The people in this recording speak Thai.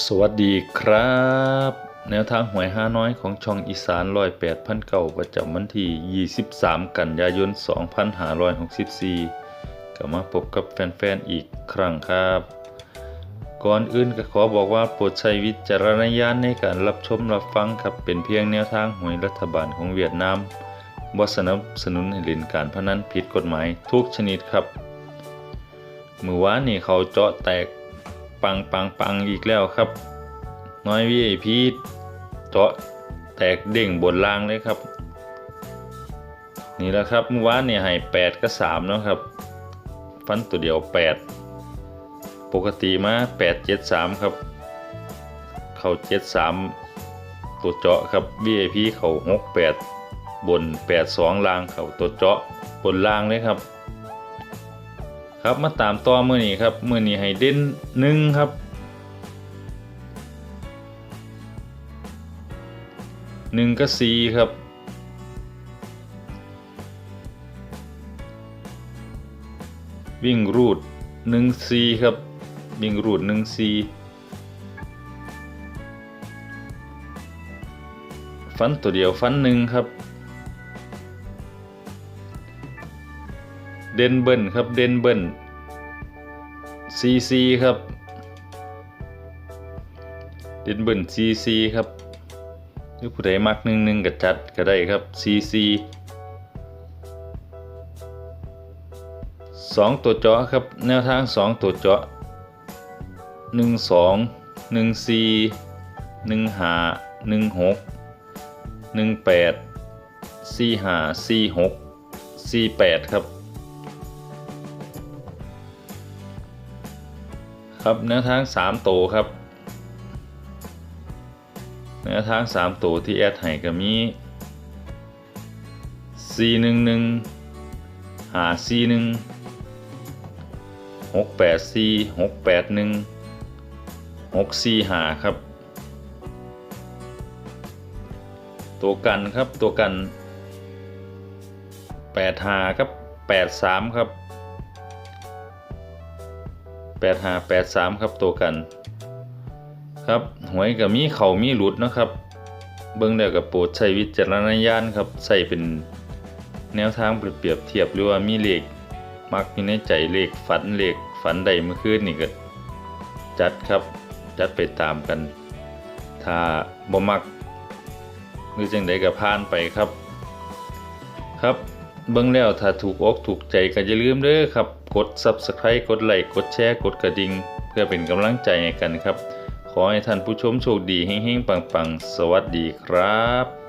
สวัสดีครับ แนวทางหวยห้าน้อยของช่องอีสานร้อยแปดพันเก่าประจำวันที่ 23 กันยายน 2564ก็มาพบกับแฟนๆอีกครั้งครับ ก่อนอื่นก็ขอบอกว่าโปรดใช้วิจารณญาณในการรับชมรับฟังครับเป็นเพียงแนวทางหวยรัฐบาลของเวียดนามบ่สนับสนุนให้เล่นการพนันผิดกฎหมายทุกชนิดครับมือวานนี่เขาเจาะแตก ปังปังปังอีกแล้วครับ น้อยวีไอพีเจาะแตกเด้งบนล่างเลยครับ นี่แหละครับเมื่อวานเนี่ยให้แปดก็สามเนาะครับ ฟันตัวเดียวแปดปกติมาแปดเจ็ดสามครับ เข้าเจ็ดสามตัวเจาะครับ VIP เขาหกแปดบนแปดสองล่างเขาตัวเจาะบนล่างเลยครับ ครับมาตามต่อมือนี้ครับมือนี้ให้เด่นหนึ่งครับ หนึ่งก็สี่ครับ วิ่งรูดหนึ่งสี่ครับ วิ่งรูดหนึ่งสี่ฟันตัวเดียวฟันหนึ่งครับ เดนเบิลครับเดนเบิลซีซีครับเดนเบิลซีซีครับหรือผู้ใดมักหนึ่งหนึ่งก็จัดก็ได้ครับซีซีสองตัวเจาะครับแนวทางสองตัวเจาะหนึ่งสองหนึ่งสี่หนึ่งห้าหนึ่งหกหนึ่งแปดสี่ห้าสี่หกสี่แปดครับ ครับแนวทาง3โตครับแนวทาง3โตที่แอดให้ก็มี411หา41 684 681 645 ครับ ตัวกันครับตัวกัน8หาครับ 83 ครับ แปดห้าแปดสามครับตัวกัน ครับหวยกับมีเขามีหลุดนะครับ เบิ้งแล้วกับโปรดใช้วิจารณญาณครับใส่เป็นแนวทางเปรียบเทียบหรือว่ามีเลขมักอยู่ในใจเลขฝันเลขฝันใดเมื่อคืนนี่ก็จัดครับจัดไปตามกัน ถ้าบ่มักหรือจังใดก็ผ่านไปครับ ครับเบิ่งแล้วถ้าถูกอกถูกใจก็อย่าลืมเด้อครับ กด Subscribe กดไลค์กดแชร์กดกระดิ่งเพื่อเป็นกำลังใจให้กันครับ ขอให้ท่านผู้ชมโชคดีเฮงๆ ปังๆ สวัสดีครับ